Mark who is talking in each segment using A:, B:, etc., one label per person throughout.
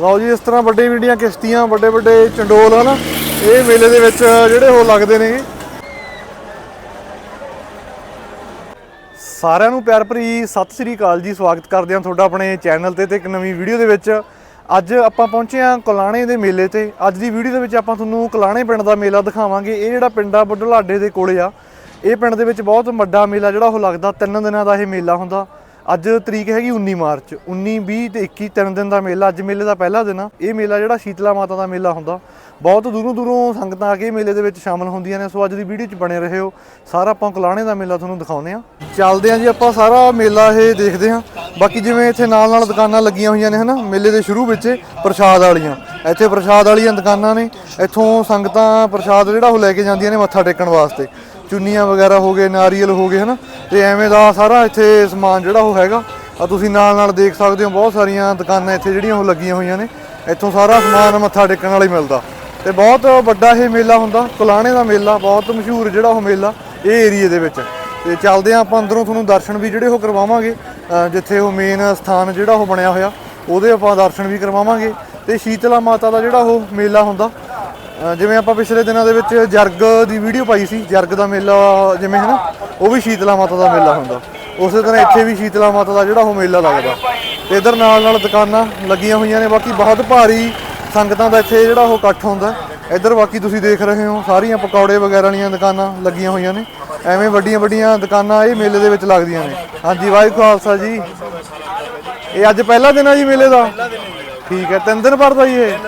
A: ਲਓ ਜੀ, ਇਸ ਤਰ੍ਹਾਂ ਵੱਡੇ ਵੱਡੀਆਂ, ਕਿਸ਼ਤੀਆਂ, ਵੱਡੇ ਵੱਡੇ ਚੰਡੋਲ, ਹਨ? ਇਹ ਮੇਲੇ ਦੇ ਵਿੱਚ ਜਿਹੜੇ ਉਹ ਲੱਗਦੇ ਨੇ। ਸਾਰਿਆਂ ਨੂੰ ਪਿਆਰ ਭਰੀ ਸਤਿ ਸ੍ਰੀ ਅਕਾਲ ਜੀ। ਸਵਾਗਤ ਕਰਦੇ ਹਾਂ ਤੁਹਾਡਾ ਆਪਣੇ ਚੈਨਲ ਤੇ ਤੇ ਇੱਕ ਨਵੀਂ ਵੀਡੀਓ ਦੇ ਵਿੱਚ। ਅੱਜ ਆਪਾਂ ਪਹੁੰਚੇ ਹਾਂ ਕਲਾਣੇ ਦੇ ਮੇਲੇ ਤੇ। ਅੱਜ ਦੀ ਵੀਡੀਓ ਦੇ ਵਿੱਚ ਆਪਾਂ ਤੁਹਾਨੂੰ ਕਲਾਣੇ ਪਿੰਡ ਦਾ ਮੇਲਾ ਦਿਖਾਵਾਂਗੇ। ਇਹ ਜਿਹੜਾ ਪਿੰਡ ਆ ਬੁੱਢਲਾਡੇ ਦੇ ਕੋਲੇ ਆ। ਇਹ ਪਿੰਡ ਦੇ ਵਿੱਚ ਬਹੁਤ ਵੱਡਾ ਮੇਲਾ ਜਿਹੜਾ ਉਹ ਲੱਗਦਾ। ਤਿੰਨ ਦਿਨਾਂ ਦਾ ਇਹ ਮੇਲਾ ਹੁੰਦਾ। ਅੱਜ ਤਰੀਕ ਹੈਗੀ 19 ਮਾਰਚ 19 20 ਤੇ 21 ਤਿੰਨ ਦਿਨ ਦਾ ਮੇਲਾ, ਅੱਜ ਮੇਲੇ ਦਾ ਪਹਿਲਾ ਦਿਨ ਆ। ਇਹ ਮੇਲਾ ਜਿਹੜਾ ਸ਼ੀਤਲਾ ਮਾਤਾ ਦਾ ਮੇਲਾ ਹੁੰਦਾ। ਬਹੁਤ ਦੂਰੋਂ ਦੂਰੋਂ ਸੰਗਤਾਂ ਆ ਕੇ ਮੇਲੇ ਦੇ ਵਿੱਚ ਸ਼ਾਮਲ ਹੁੰਦੀਆਂ ਨੇ। ਸੋ ਅੱਜ ਦੀ ਵੀਡੀਓ 'ਚ ਬਣੇ ਰਹੋ। ਸਾਰਾ ਆਪਾਂ ਕਲਾਣੇ ਦਾ ਮੇਲਾ ਤੁਹਾਨੂੰ ਦਿਖਾਉਂਦੇ ਆ ਚੱਲਦੇ ਆ ਜੀ, ਆਪਾਂ ਸਾਰਾ ਮੇਲਾ ਇਹ ਦੇਖਦੇ ਆ ਬਾਕੀ ਜਿਵੇਂ ਇੱਥੇ ਨਾਲ ਨਾਲ ਦੁਕਾਨਾਂ ਲੱਗੀਆਂ ਹੋਈਆਂ ਨੇ, ਹਨਾ? ਮੇਲੇ ਦੇ ਸ਼ੁਰੂ ਵਿੱਚ ਪ੍ਰਸ਼ਾਦ ਵਾਲੀਆਂ। ਇੱਥੇ ਪ੍ਰਸ਼ਾਦ ਵਾਲੀਆਂ ਦੁਕਾਨਾਂ ਨੇ। ਇੱਥੋਂ ਸੰਗਤਾਂ ਪ੍ਰਸ਼ਾਦ ਜਿਹੜਾ ਉਹ ਲੈ ਕੇ ਜਾਂਦੀਆਂ ਨੇ ਮੱਥਾ ਟੇਕਣ ਵਾਸਤੇ। ਚੁੰਨੀਆਂ ਵਗੈਰਾ ਹੋ ਗਏ, ਨਾਰੀਅਲ ਹੋ ਗਏ, ਹਨਾ? ਤੇ ਐਵੇਂ ਦਾ ਸਾਰਾ ਇੱਥੇ ਸਮਾਨ ਜਿਹੜਾ ਉਹ ਹੈਗਾ। ਆ ਤੁਸੀਂ ਨਾਲ ਨਾਲ ਦੇਖ ਸਕਦੇ ਹੋ, ਬਹੁਤ ਸਾਰੀਆਂ ਦੁਕਾਨਾਂ ਇੱਥੇ ਜਿਹੜੀਆਂ ਉਹ ਲੱਗੀਆਂ ਹੋਈਆਂ ਨੇ। ਇੱਥੋਂ ਸਾਰਾ ਸਮਾਨ ਮੱਥਾ ਟੇਕਣ ਵਾਲਾ ਮਿਲਦਾ। ਤੇ ਬਹੁਤ ਵੱਡਾ ਇਹ ਮੇਲਾ ਹੁੰਦਾ ਕੁਲਾਣੇ ਦਾ ਮੇਲਾ, ਬਹੁਤ ਮਸ਼ਹੂਰ ਜਿਹੜਾ ਉਹ ਮੇਲਾ, ਇਹ ਏਰੀਏ ਦੇ ਵਿੱਚ। ਤੇ ਚੱਲਦੇ ਆ ਆਪਾਂ ਅੰਦਰੋਂ, ਤੁਹਾਨੂੰ ਦਰਸ਼ਨ ਵੀ ਜਿਹੜੇ ਉਹ ਕਰਵਾਵਾਂਗੇ। ਜਿੱਥੇ ਉਹ ਮੇਨ ਸਥਾਨ ਜਿਹੜਾ ਉਹ ਬਣਿਆ ਹੋਇਆ, ਉਹਦੇ ਆਪਾਂ ਦਰਸ਼ਨ ਵੀ ਕਰਵਾਵਾਂਗੇ। ਤੇ ਸ਼ੀਤਲਾ ਮਾਤਾ ਦਾ ਜਿਹੜਾ ਉਹ ਮੇਲਾ ਹੁੰਦਾ ਜਿਵੇਂ ਆਪਾਂ ਪਿਛਲੇ ਦਿਨਾਂ ਦੇ ਵਿੱਚ ਜਰਗ ਦੀ ਵੀਡੀਓ ਪਾਈ ਸੀ ਜਰਗ ਦਾ ਮੇਲਾ ਜਿਵੇਂ ਹੈ ਨਾ ਉਹ ਵੀ ਸ਼ੀਤਲਾ ਮਾਤਾ ਦਾ ਮੇਲਾ ਹੁੰਦਾ। ਉਸੇ ਤਰ੍ਹਾਂ ਇੱਥੇ ਵੀ ਸ਼ੀਤਲਾ ਮਾਤਾ ਦਾ ਜਿਹੜਾ ਉਹ ਮੇਲਾ ਲੱਗਦਾ। ਤੇ ਇਧਰ ਨਾਲ ਨਾਲ ਦੁਕਾਨਾਂ ਲੱਗੀਆਂ ਹੋਈਆਂ ਨੇ ਬਾਕੀ ਬਹੁਤ ਭਾਰੀ ਸੰਗਤਾਂ ਦਾ ਇੱਥੇ ਜਿਹੜਾ ਉਹ ਇਕੱਠ ਹੁੰਦਾ। ਇਧਰ ਬਾਕੀ ਤੁਸੀਂ ਦੇਖ ਰਹੇ ਹੋ ਸਾਰੀਆਂ ਪਕੌੜੇ ਵਗੈਰਾ ਵਾਲੀਆਂ ਦੁਕਾਨਾਂ ਲੱਗੀਆਂ ਹੋਈਆਂ ਨੇ। ਐਵੇਂ ਵੱਡੀਆਂ ਵੱਡੀਆਂ ਦੁਕਾਨਾਂ ਇਹ ਮੇਲੇ ਦੇ ਵਿੱਚ ਲੱਗਦੀਆਂ ਨੇ। ਹਾਂਜੀ ਵਾਹਿਗੁਰੂ ਖਾਲਸਾ ਜੀ। ਇਹ ਅੱਜ ਪਹਿਲਾ ਦਿਨ ਆ ਜੀ ਮੇਲੇ ਦਾ? ਠੀਕ ਹੈ ਤਿੰਨ ਦਿਨ ਭਰਦਾ ਜੀ ਇਹ?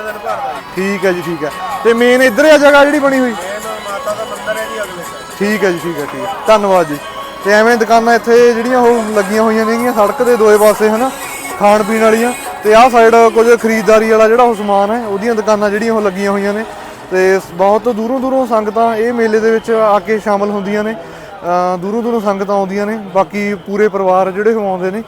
A: ਠੀਕ ਹੈ ਜੀ ਠੀਕ ਹੈ। ਤੇ ਮੇਨ ਇੱਧਰ ਆ ਜਗ੍ਹਾ ਜਿਹੜੀ ਬਣੀ ਹੋਈ।
B: ਮਾਤਾ ਦਾ ਮੰਦਿਰ ਹੈ ਜੀ ਅਗਲੇ
A: ਠੀਕ ਹੈ ਜੀ ਠੀਕ ਹੈ ਠੀਕ ਹੈ। ਧੰਨਵਾਦ ਜੀ। ਤੇ ਐਵੇਂ ਦੁਕਾਨਾਂ ਇੱਥੇ ਜਿਹੜੀਆਂ ਉਹ ਲੱਗੀਆਂ ਹੋਈਆਂ ਨੇਗੀਆਂ ਸੜਕ ਦੇ ਦੋਏ ਪਾਸੇ ਹਨਾ ਖਾਣ ਪੀਣ ਵਾਲੀਆਂ। ਤੇ ਆਹ ਸਾਈਡ ਕੁਝ ਖਰੀਦਦਾਰੀ ਵਾਲਾ ਜਿਹੜਾ ਉਹ ਸਮਾਨ ਹੈ ਉਹਦੀਆਂ ਦੁਕਾਨਾਂ ਜਿਹੜੀਆਂ ਉਹ ਲੱਗੀਆਂ ਹੋਈਆਂ ਨੇ। ਤੇ ਬਹੁਤ ਦੂਰੋਂ ਦੂਰੋਂ ਸੰਗਤਾਂ ਇਹ ਮੇਲੇ ਦੇ ਵਿੱਚ ਆ ਕੇ ਸ਼ਾਮਲ ਹੁੰਦੀਆਂ ਨੇ। ਦੂਰੋਂ ਦੂਰੋਂ ਸੰਗਤਾਂ ਆਉਂਦੀਆਂ ਨੇ। ਬਾਕੀ ਪੂਰੇ ਪਰਿਵਾਰ ਜਿਹੜੇ ਉਹ ਆਉਂਦੇ ਨੇ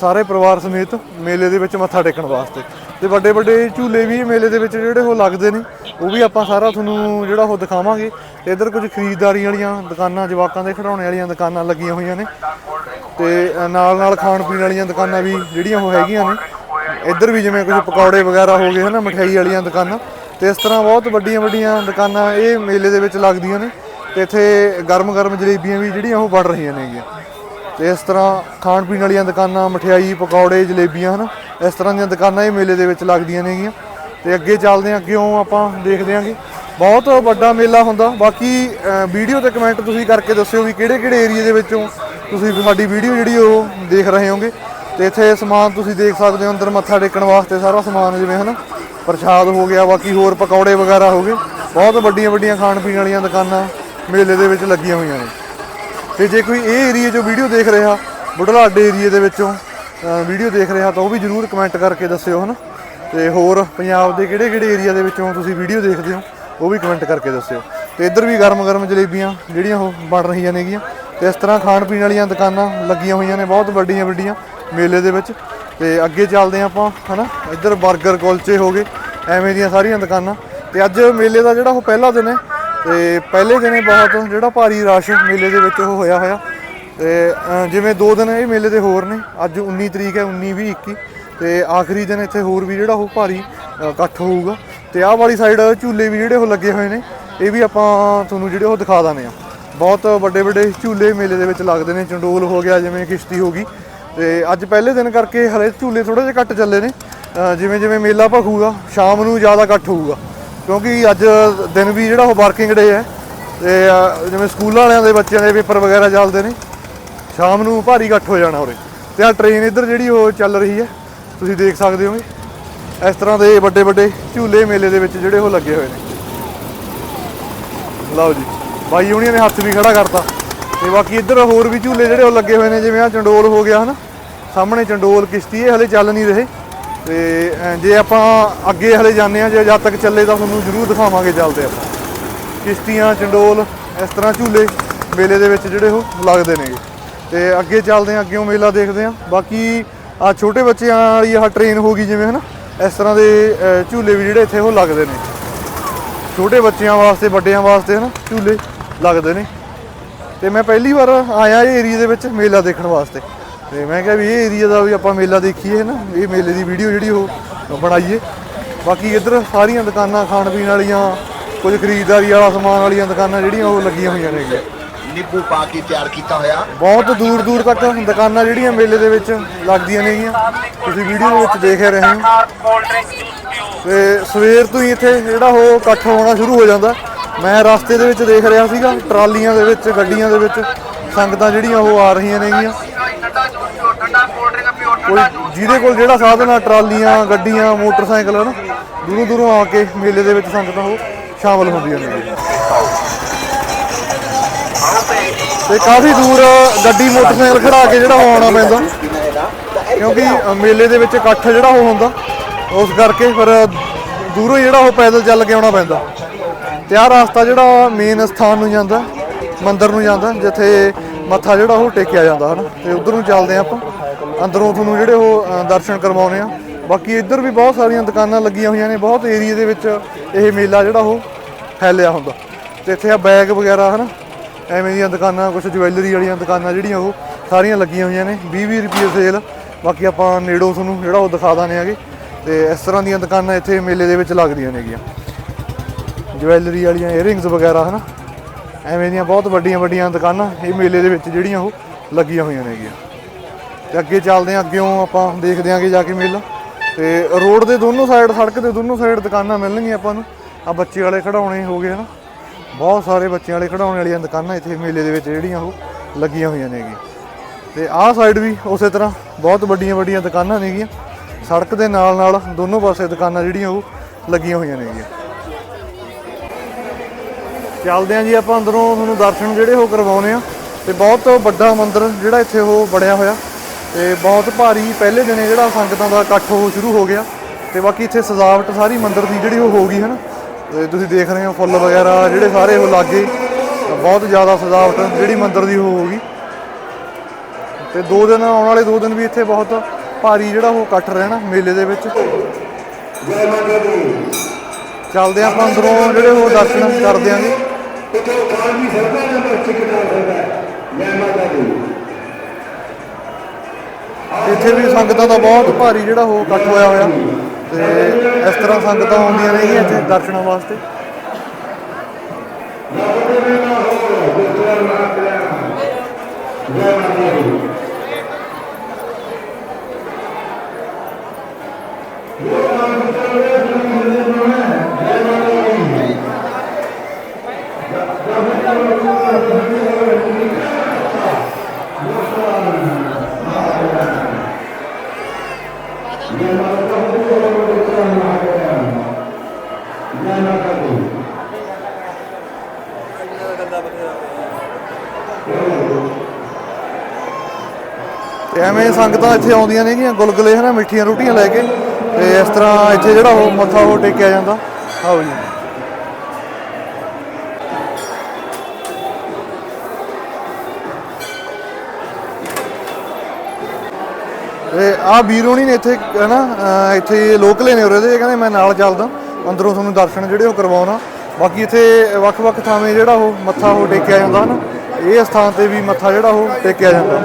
A: ਸਾਰੇ ਪਰਿਵਾਰ ਸਮੇਤ ਮੇਲੇ ਦੇ ਵਿੱਚ ਮੱਥਾ ਟੇਕਣ ਵਾਸਤੇ। ਤੇ ਵੱਡੇ ਵੱਡੇ ਝੂਲੇ ਵੀ ਮੇਲੇ ਦੇ ਵਿੱਚ ਜਿਹੜੇ ਉਹ ਲੱਗਦੇ ਨੇ, ਉਹ ਵੀ ਆਪਾਂ ਸਾਰਾ ਤੁਹਾਨੂੰ ਜਿਹੜਾ ਉਹ ਦਿਖਾਵਾਂਗੇ। ਤੇ ਇੱਧਰ ਕੁਝ ਖਰੀਦਦਾਰੀ ਵਾਲੀਆਂ ਦੁਕਾਨਾਂ, ਜਵਾਕਾਂ ਦੇ ਖਿਡੌਣੇ ਵਾਲੀਆਂ ਦੁਕਾਨਾਂ ਲੱਗੀਆਂ ਹੋਈਆਂ ਨੇ। ਤੇ ਨਾਲ ਨਾਲ ਖਾਣ ਪੀਣ ਵਾਲੀਆਂ ਦੁਕਾਨਾਂ ਵੀ ਜਿਹੜੀਆਂ ਉਹ ਹੈਗੀਆਂ ਨੇ। ਇੱਧਰ ਵੀ ਜਿਵੇਂ ਕੁਝ ਪਕੌੜੇ ਵਗੈਰਾ ਹੋ ਗਏ, ਹਨਾ, ਮਠਿਆਈ ਵਾਲੀਆਂ ਦੁਕਾਨਾਂ। ਤੇ ਇਸ ਤਰ੍ਹਾਂ ਬਹੁਤ ਵੱਡੀਆਂ ਵੱਡੀਆਂ ਦੁਕਾਨਾਂ ਇਹ ਮੇਲੇ ਦੇ ਵਿੱਚ ਲੱਗਦੀਆਂ ਨੇ। ਤੇ ਇੱਥੇ ਗਰਮ-ਗਰਮ ਜਲੇਬੀਆਂ ਵੀ ਜਿਹੜੀਆਂ ਉਹ ਬਣ ਰਹੀਆਂ ਨੇਗੀਆਂ। ਤੇ ਇਸ ਤਰ੍ਹਾਂ ਖਾਣ ਪੀਣ ਵਾਲੀਆਂ ਦੁਕਾਨਾਂ, ਮਠਿਆਈ, ਪਕੌੜੇ, ਜਲੇਬੀਆਂ, ਹਨ। ਇਸ ਤਰ੍ਹਾਂ ਦੀਆਂ ਦੁਕਾਨਾਂ ਇਹ ਮੇਲੇ ਦੇ ਵਿੱਚ ਲੱਗਦੀਆਂ ਨੇਗੀਆਂ। ਤੇ ਅੱਗੇ ਚੱਲਦੇ ਹਾਂ, ਅੱਗੇੋਂ ਆਪਾਂ ਦੇਖਦੇ ਆਂਗੇ ਬਹੁਤ ਵੱਡਾ ਮੇਲਾ ਹੁੰਦਾ। ਬਾਕੀ ਵੀਡੀਓ ਤੇ ਕਮੈਂਟ ਤੁਸੀਂ ਕਰਕੇ ਦੱਸਿਓ ਵੀ ਕਿਹੜੇ ਕਿਹੜੇ ਏਰੀਆ ਦੇ ਵਿੱਚੋਂ ਤੁਸੀਂ ਸਾਡੀ ਵੀਡੀਓ ਜਿਹੜੀ ਉਹ ਦੇਖ ਰਹੇ ਹੋਗੇ। ਤੇ ਇੱਥੇ ਸਮਾਨ ਤੁਸੀਂ ਦੇਖ ਸਕਦੇ ਹੋ, ਅੰਦਰ ਮੱਥਾ ਟੇਕਣ ਵਾਸਤੇ ਸਾਰਾ ਸਮਾਨ ਜਿਵੇਂ ਹਨਾ। ਪ੍ਰਸ਼ਾਦ ਹੋ ਗਿਆ, ਬਾਕੀ ਹੋਰ ਪਕੌੜੇ ਵਗੈਰਾ ਹੋ ਗਏ। ਬਹੁਤ ਵੱਡੀਆਂ ਵੱਡੀਆਂ ਖਾਣ ਪੀਣ ਵਾਲੀਆਂ ਦੁਕਾਨਾਂ ਮੇਲੇ ਦੇ ਵਿੱਚ ਲੱਗੀਆਂ ਹੋਈਆਂ ਨੇ। ਤੇ ਜੇ ਕੋਈ ਇਹ ਏਰੀਆ 'ਚੋਂ ਵੀਡੀਓ ਦੇਖ ਰਿਹਾ, ਬੁਢਲਾਡੇ ਏਰੀਆ ਦੇ ਵਿੱਚੋਂ ਵੀਡੀਓ ਦੇਖ ਰਿਹਾ ਤਾਂ ਉਹ ਵੀ ਜਰੂਰ ਕਮੈਂਟ ਕਰਕੇ ਦੱਸਿਓ ਹਨਾ। ਤੇ ਹੋਰ ਪੰਜਾਬ ਦੇ ਕਿਹੜੇ ਕਿਹੜੇ ਏਰੀਆ ਦੇ ਵਿੱਚੋਂ ਤੁਸੀਂ ਵੀਡੀਓ ਦੇਖਦੇ ਹੋ, ਉਹ ਵੀ ਕਮੈਂਟ ਕਰਕੇ ਦੱਸਿਓ। ਤੇ ਇੱਧਰ ਵੀ ਗਰਮ ਗਰਮ ਜਲੇਬੀਆਂ ਜਿਹੜੀਆਂ ਉਹ ਬਣ ਰਹੀਆਂ ਨੇਗੀਆਂ। ਤੇ ਇਸ ਤਰ੍ਹਾਂ ਖਾਣ ਪੀਣ ਵਾਲੀਆਂ ਦੁਕਾਨਾਂ ਲੱਗੀਆਂ ਹੋਈਆਂ ਨੇ, ਬਹੁਤ ਵੱਡੀਆਂ ਵੱਡੀਆਂ ਮੇਲੇ ਦੇ ਵਿੱਚ। ਤੇ ਅੱਗੇ ਚੱਲਦੇ ਹਾਂ ਆਪਾਂ, ਹਨਾ। ਇੱਧਰ 버ਗਰ ਕੁਲਚੇ ਹੋ ਗਏ, ਐਵੇਂ ਦੀਆਂ ਸਾਰੀਆਂ ਦੁਕਾਨਾਂ। ਤੇ ਅੱਜ ਮੇਲੇ ਦਾ ਜਿਹੜਾ ਉਹ ਪਹਿਲਾ ਦਿਨ ਹੈ। ਤੇ ਪਹਿਲੇ ਦਿਨੇ ਬਹੁਤ ਜਿਹੜਾ ਭਾਰੀ ਰਸ਼ ਮੇਲੇ ਦੇ ਵਿੱਚ ਉਹ ਹੋਇਆ ਹੋਇਆ। ਤੇ ਜਿਵੇਂ ਦੋ ਦਿਨ ਇਹ ਮੇਲੇ ਦੇ ਹੋਰ ਨੇ, ਅੱਜ 19 ਤਰੀਕ ਹੈ 19 20 21 ਤੇ ਆਖਰੀ ਦਿਨ ਇੱਥੇ ਹੋਰ ਵੀ ਜਿਹੜਾ ਉਹ ਭਾਰੀ ਇਕੱਠ ਹੋਊਗਾ। ਤੇ ਆਹ ਵਾਲੀ ਸਾਈਡ ਝੂਲੇ ਵੀ ਜਿਹੜੇ ਉਹ ਲੱਗੇ ਹੋਏ ਨੇ, ਇਹ ਵੀ ਆਪਾਂ ਤੁਹਾਨੂੰ ਜਿਹੜੇ ਉਹ ਦਿਖਾ ਦਾਨੇ ਆ ਬਹੁਤ ਵੱਡੇ ਵੱਡੇ ਝੂਲੇ ਮੇਲੇ ਦੇ ਵਿੱਚ ਲੱਗਦੇ ਨੇ, ਚੰਡੋਲ ਹੋ ਗਿਆ, ਜਿਵੇਂ ਕਿਸ਼ਤੀ ਹੋ ਗਈ। ਤੇ ਅੱਜ ਪਹਿਲੇ ਦਿਨ ਕਰਕੇ ਹਲੇ ਝੂਲੇ ਥੋੜੇ ਜਿਹਾ ਘੱਟ ਚੱਲੇ ਨੇ ਜਿਵੇਂ ਜਿਵੇਂ ਮੇਲਾ ਭਖੂਗਾ, ਸ਼ਾਮ ਨੂੰ ਜ਼ਿਆਦਾ ਇਕੱਠ ਹੋਊਗਾ। ਕਿਉਂਕਿ ਅੱਜ ਦਿਨ ਵੀ ਜਿਹੜਾ ਉਹ ਵਰਕਿੰਗ ਡੇ ਹੈ, ਤੇ ਜਿਵੇਂ ਸਕੂਲਾਂ ਵਾਲਿਆਂ ਦੇ ਬੱਚਿਆਂ ਦੇ ਪੇਪਰ ਵਗੈਰਾ ਚੱਲਦੇ ਨੇ ਸ਼ਾਮ ਨੂੰ ਭਾਰੀ ਇਕੱਠ ਹੋ ਜਾਣਾ ਉਰੇ। ਤੇ ਆ ਟ੍ਰੇਨ ਇੱਧਰ ਜਿਹੜੀ ਉਹ ਚੱਲ ਰਹੀ ਹੈ, ਤੁਸੀਂ ਦੇਖ ਸਕਦੇ ਹੋਗੇ ਇਸ ਤਰ੍ਹਾਂ ਦੇ ਵੱਡੇ ਵੱਡੇ ਝੂਲੇ ਮੇਲੇ ਦੇ ਵਿੱਚ ਜਿਹੜੇ ਉਹ ਲੱਗੇ ਹੋਏ ਨੇ। ਲਓ ਜੀ, ਬਾਈ ਹੁਣੀਆਂ ਨੇ ਹੱਥ ਵੀ ਖੜਾ ਕਰਤਾ। ਤੇ ਬਾਕੀ ਇੱਧਰ ਹੋਰ ਵੀ ਝੂਲੇ ਜਿਹੜੇ ਉਹ ਲੱਗੇ ਹੋਏ ਨੇ, ਜਿਵੇਂ ਆ ਚੰਡੋਲ ਹੋ ਗਿਆ, ਹਨਾ? ਸਾਹਮਣੇ ਚੰਡੋਲ ਕਿਸ਼ਤੀ ਇਹ ਹਲੇ ਚੱਲ ਨਹੀਂ ਰਹੇ। ਤੇ ਜੇ ਆਪਾਂ ਅੱਗੇ ਹਲੇ ਜਾਂਦੇ ਆ ਜੇ ਜਦ ਤੱਕ ਚੱਲੇ ਤਾਂ ਤੁਹਾਨੂੰ ਜ਼ਰੂਰ ਦਿਖਾਵਾਂਗੇ ਚੱਲਦੇ ਆਪਾਂ। ਕਿਸ਼ਤੀਆਂ, ਚੰਡੋਲ, ਇਸ ਤਰ੍ਹਾਂ ਝੂਲੇ ਮੇਲੇ ਦੇ ਵਿੱਚ ਜਿਹੜੇ ਉਹ ਲੱਗਦੇ ਨੇਗੇ। ਤੇ ਅੱਗੇ ਚੱਲਦੇ ਆ ਅੱਗੇੋਂ ਮੇਲਾ ਦੇਖਦੇ ਆ ਬਾਕੀ ਆ ਛੋਟੇ ਬੱਚਿਆਂ ਵਾਲੀ ਆਹ ਟ੍ਰੇਨ ਹੋ ਗਈ ਜਿਵੇਂ, ਹਨਾ? ਇਸ ਤਰ੍ਹਾਂ ਦੇ ਝੂਲੇ ਵੀ ਜਿਹੜੇ ਇੱਥੇ ਉਹ ਲੱਗਦੇ ਨੇ। ਛੋਟੇ ਬੱਚਿਆਂ ਵਾਸਤੇ, ਵੱਡਿਆਂ ਵਾਸਤੇ, ਹਨਾ, ਝੂਲੇ ਲੱਗਦੇ ਨੇ। ਤੇ ਮੈਂ ਪਹਿਲੀ ਵਾਰ ਆਇਆ ਇਹ ਏਰੀਆ ਦੇ ਵਿੱਚ ਮੇਲਾ ਦੇਖਣ ਵਾਸਤੇ। ਤੇ ਮੈਂ ਕਿਹਾ ਵੀ ਇਹ ਏਰੀਆ ਦਾ ਵੀ ਆਪਾਂ ਮੇਲਾ ਦੇਖੀਏ ਨਾ ਇਹ ਮੇਲੇ ਦੀ ਵੀਡੀਓ ਜਿਹੜੀ ਉਹ ਬਣਾਈਏ। ਬਾਕੀ ਇੱਧਰ ਸਾਰੀਆਂ ਦੁਕਾਨਾਂ ਖਾਣ ਪੀਣ ਵਾਲੀਆਂ, ਕੁਝ ਖਰੀਦਦਾਰੀ ਵਾਲਾ ਸਮਾਨ ਵਾਲੀਆਂ ਦੁਕਾਨਾਂ ਜਿਹੜੀਆਂ ਉਹ ਲੱਗੀਆਂ ਹੋਈਆਂ ਨੇਗੀਆਂ
C: ਨਿੰਬੂ ਪਾ ਕੇ ਤਿਆਰ ਕੀਤਾ ਹੋਇਆ।
A: ਬਹੁਤ ਦੂਰ ਦੂਰ ਤੱਕ ਦੁਕਾਨਾਂ ਜਿਹੜੀਆਂ ਮੇਲੇ ਦੇ ਵਿੱਚ ਲੱਗਦੀਆਂ ਨੇਗੀਆਂ। ਤੁਸੀਂ ਵੀਡੀਓ ਦੇ ਵਿੱਚ ਦੇਖ ਰਹੇ ਹੋ। ਤੇ ਸਵੇਰ ਤੋਂ ਹੀ ਇੱਥੇ ਜਿਹੜਾ ਉਹ ਇਕੱਠ ਹੋਣਾ ਸ਼ੁਰੂ ਹੋ ਜਾਂਦਾ। ਮੈਂ ਰਸਤੇ ਦੇ ਵਿੱਚ ਦੇਖ ਰਿਹਾ ਸੀਗਾ, ਟਰਾਲੀਆਂ ਦੇ ਵਿੱਚ, ਗੱਡੀਆਂ ਦੇ ਵਿੱਚ ਸੰਗਤਾਂ ਜਿਹੜੀਆਂ ਉਹ ਆ ਰਹੀਆਂ ਨੇਗੀਆਂ। ਕੋਈ ਜਿਹਦੇ ਕੋਲ ਜਿਹੜਾ ਸਾਧਨ ਆ, ਟਰਾਲੀਆਂ, ਗੱਡੀਆਂ, ਮੋਟਰਸਾਈਕਲ, ਹਨ, ਦੂਰੋਂ ਦੂਰੋਂ ਆ ਕੇ ਮੇਲੇ ਦੇ ਵਿੱਚ ਸੰਗਤਾਂ ਉਹ ਸ਼ਾਮਲ ਹੁੰਦੀਆਂ ਨੇ ਤੇ ਕਾਫੀ ਦੂਰ ਗੱਡੀ ਮੋਟਰਸਾਈਕਲ ਖੜਾ ਕੇ ਜਿਹੜਾ ਉਹ ਆਉਣਾ ਪੈਂਦਾ। ਕਿਉਂਕਿ ਮੇਲੇ ਦੇ ਵਿੱਚ ਇਕੱਠ ਜਿਹੜਾ ਉਹ ਹੁੰਦਾ। ਉਸ ਕਰਕੇ ਫਿਰ ਦੂਰੋਂ ਹੀ ਜਿਹੜਾ ਉਹ ਪੈਦਲ ਚੱਲ ਕੇ ਆਉਣਾ ਪੈਂਦਾ। ਤੇ ਆਹ ਰਸਤਾ ਜਿਹੜਾ ਮੇਨ ਸਥਾਨ ਨੂੰ ਜਾਂਦਾ, ਮੰਦਿਰ ਨੂੰ ਜਾਂਦਾ, ਜਿੱਥੇ ਮੱਥਾ ਜਿਹੜਾ ਉਹ ਟੇਕਿਆ ਜਾਂਦਾ, ਹਨ। ਤੇ ਉਧਰ ਨੂੰ ਚੱਲਦੇ ਹਾਂ ਆਪਾਂ। ਅੰਦਰੋਂ ਤੁਹਾਨੂੰ ਜਿਹੜੇ ਉਹ ਦਰਸ਼ਨ ਕਰਵਾਉਣੇ ਆ ਬਾਕੀ ਇੱਧਰ ਵੀ ਬਹੁਤ ਸਾਰੀਆਂ ਦੁਕਾਨਾਂ ਲੱਗੀਆਂ ਹੋਈਆਂ ਨੇ। ਬਹੁਤ ਏਰੀਆ ਦੇ ਵਿੱਚ ਇਹ ਮੇਲਾ ਜਿਹੜਾ ਉਹ ਫੈਲਿਆ ਹੁੰਦਾ। ਤੇ ਇੱਥੇ ਆ ਬੈਗ ਵਗੈਰਾ, ਹਨ। ਐਵੇਂ ਦੀਆਂ ਦੁਕਾਨਾਂ ਕੁਝ ਜਵੈਲਰੀ ਵਾਲੀਆਂ ਦੁਕਾਨਾਂ ਜਿਹੜੀਆਂ ਉਹ ਸਾਰੀਆਂ ਲੱਗੀਆਂ ਹੋਈਆਂ ਨੇ 20-20 ਰੁਪਏ ਸੇਲ ਬਾਕੀ ਆਪਾਂ ਨੇੜੋਂ ਤੁਹਾਨੂੰ ਜਿਹੜਾ ਉਹ ਦਿਖਾ ਦਾਂਗੇ ਆਗੇ ਤੇ ਇਸ ਤਰ੍ਹਾਂ ਦੀਆਂ ਦੁਕਾਨਾਂ ਇੱਥੇ ਮੇਲੇ ਦੇ ਵਿੱਚ ਲੱਗਦੀਆਂ ਨੇਗੀਆਂ। ਜਵੈਲਰੀ ਵਾਲੀਆਂ ਏਅਰਿੰਗਸ ਵਗੈਰਾ, ਹਨਾ? ਐਵੇਂ ਦੀਆਂ ਬਹੁਤ ਵੱਡੀਆਂ ਵੱਡੀਆਂ ਦੁਕਾਨਾਂ ਇਹ ਮੇਲੇ ਦੇ ਵਿੱਚ ਜਿਹੜੀਆਂ ਉਹ ਲੱਗੀਆਂ ਹੋਈਆਂ ਨੇਗੀਆਂ। ਤੇ ਅੱਗੇ ਚੱਲਦੇ ਹਾਂ, ਅੱਗਿਓਂ ਆਪਾਂ ਦੇਖਦੇ ਆਂਗੇ ਜਾ ਕੇ ਮੇਲਾ। ਤੇ ਰੋਡ ਦੇ ਦੋਨੋਂ ਸਾਈਡ ਸੜਕ ਦੇ ਦੋਨੋਂ ਸਾਈਡ ਦੁਕਾਨਾਂ ਮਿਲਣਗੀਆਂ ਆਪਾਂ ਨੂੰ। ਆ ਬੱਚੇ ਵਾਲੇ ਖਿਡੌਣੇ ਹੋ ਗਏ, ਹਨਾ? ਬਹੁਤ ਸਾਰੇ ਬੱਚਿਆਂ ਵਾਲੇ ਖਿਡੌਣੇ ਵਾਲੀਆਂ ਦੁਕਾਨਾਂ ਇੱਥੇ ਮੇਲੇ ਦੇ ਵਿੱਚ ਜਿਹੜੀਆਂ ਉਹ ਲੱਗੀਆਂ ਹੋਈਆਂ ਨੇਗੀਆਂ। ਤੇ ਆਹ ਸਾਈਡ ਵੀ ਉਸੇ ਤਰ੍ਹਾਂ ਬਹੁਤ ਵੱਡੀਆਂ ਵੱਡੀਆਂ ਦੁਕਾਨਾਂ ਨੇਗੀਆਂ। ਸੜਕ ਦੇ ਨਾਲ ਨਾਲ ਦੋਨੋਂ ਪਾਸੇ ਦੁਕਾਨਾਂ ਜਿਹੜੀਆਂ ਉਹ ਲੱਗੀਆਂ ਹੋਈਆਂ ਨੇਗੀਆਂ। ਚੱਲਦੇ ਆਂ ਜੀ ਆਪਾਂ ਅੰਦਰੋਂ, ਤੁਹਾਨੂੰ ਦਰਸ਼ਨ ਜਿਹੜੇ ਉਹ ਕਰਵਾਉਨੇ ਆ। ਤੇ ਬਹੁਤ ਵੱਡਾ ਮੰਦਿਰ ਜਿਹੜਾ ਇੱਥੇ ਉਹ ਬਣਿਆ ਹੋਇਆ। ਤੇ ਬਹੁਤ ਭਾਰੀ ਪਹਿਲੇ ਦਿਨੇ ਜਿਹੜਾ ਸੰਗਤਾਂ ਦਾ ਇਕੱਠ ਉਹ ਸ਼ੁਰੂ ਹੋ ਗਿਆ। ਤੇ ਬਾਕੀ ਇੱਥੇ ਸਜਾਵਟ ਸਾਰੀ ਮੰਦਿਰ ਦੀ ਜਿਹੜੀ ਉਹ ਹੋ ਗਈ ਹੈ ਨਾ। ਤੇ ਤੁਸੀਂ ਦੇਖ ਰਹੇ ਹੋ ਫੁੱਲ ਵਗੈਰਾ, ਜਿਹੜੇ ਸਾਰੇ ਉਹ ਲੱਗੇ, ਬਹੁਤ ਜ਼ਿਆਦਾ ਸਜਾਵਟ, ਜਿਹੜੀ ਮੰਦਿਰ ਦੀ ਉਹ ਹੋ ਗਈ ਤੇ ਦੋ ਦਿਨ, ਆਉਣ ਵਾਲੇ ਦੋ ਦਿਨ ਵੀ ਇੱਥੇ ਬਹੁਤ ਭਾਰੀ ਜਿਹੜਾ ਉਹ ਇਕੱਠ ਰਹਿਣਾ ਮੇਲੇ ਦੇ ਵਿੱਚ। ਚੱਲਦੇ ਆਪਾਂ ਅੰਦਰੋਂ, ਜਿਹੜੇ ਉਹ ਦਰਸ਼ਨ ਕਰਦੇ ਆਂਗੇ ਇੱਥੇ ਵੀ ਸੰਗਤਾਂ ਦਾ ਬਹੁਤ ਭਾਰੀ ਜਿਹੜਾ ਉਹ ਇਕੱਠ ਹੋਇਆ ਹੋਇਆ। ਤੇ ਇਸ ਤਰ੍ਹਾਂ ਸੰਗਤਾਂ ਆਉਂਦੀਆਂ ਰਹੀਆਂ ਇੱਥੇ ਦਰਸ਼ਨਾਂ ਵਾਸਤੇ। ਤੇ ਐਵੇਂ ਸੰਗਤਾਂ ਇੱਥੇ ਆਉਂਦੀਆਂ ਨੇਗੀਆਂ, ਗੁਲਗੁਲੇ ਹਨਾ, ਮਿੱਠੀਆਂ ਰੋਟੀਆਂ ਲੈ ਕੇ। ਤੇ ਇਸ ਤਰ੍ਹਾਂ ਇੱਥੇ ਜਿਹੜਾ ਉਹ ਮੱਥਾ ਉਹ ਟੇਕਿਆ ਜਾਂਦਾ। ਆਓ ਜੀ। ਤੇ ਆ ਵੀਰ ਨੇ ਇੱਥੇ, ਹਨਾ, ਅਹ, ਇੱਥੇ ਲੋਕਲੇ ਨੇ ਉਰੇ ਦੇ, ਇਹ ਕਹਿੰਦੇ ਮੈਂ ਨਾਲ ਚੱਲਦਾ, ਅੰਦਰੋਂ ਤੁਹਾਨੂੰ ਦਰਸ਼ਨ ਜਿਹੜੇ ਉਹ ਕਰਵਾਉਣਾ। ਬਾਕੀ ਇੱਥੇ ਵੱਖ-ਵੱਖ ਥਾਵੇਂ ਜਿਹੜਾ ਉਹ ਮੱਥਾ ਉਹ ਟੇਕਿਆ ਜਾਂਦਾ, ਹਨਾ। ਇਹ ਸਥਾਨ ਤੇ ਵੀ ਮੱਥਾ ਜਿਹੜਾ ਉਹ ਟੇਕਿਆ ਜਾਂਦਾ।